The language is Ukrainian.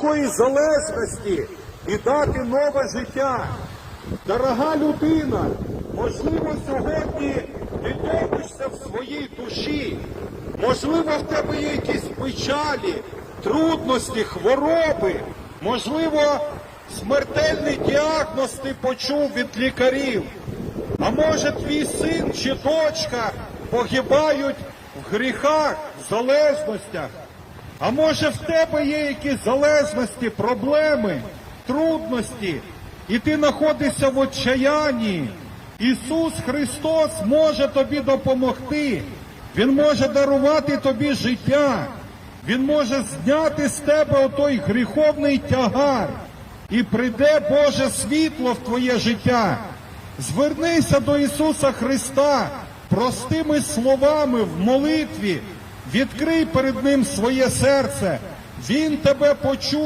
такої залежності і дати нове життя. Дорога людина, можливо, сьогодні ти топишся в своїй душі, можливо, в тебе є якісь печалі, трудності, хвороби, можливо, смертельний діагноз ти почув від лікарів. А може твій син чи дочка погибають в гріхах, в залежностях? А може в тебе є якісь залежності, проблеми, трудності, і ти знаходишся в отчаянні? Ісус Христос може тобі допомогти. Він може дарувати тобі життя. Він може зняти з тебе отой гріховний тягар. І прийде Боже світло в твоє життя. Звернися до Ісуса Христа простими словами в молитві, відкрий перед Ним своє серце. Він тебе почує.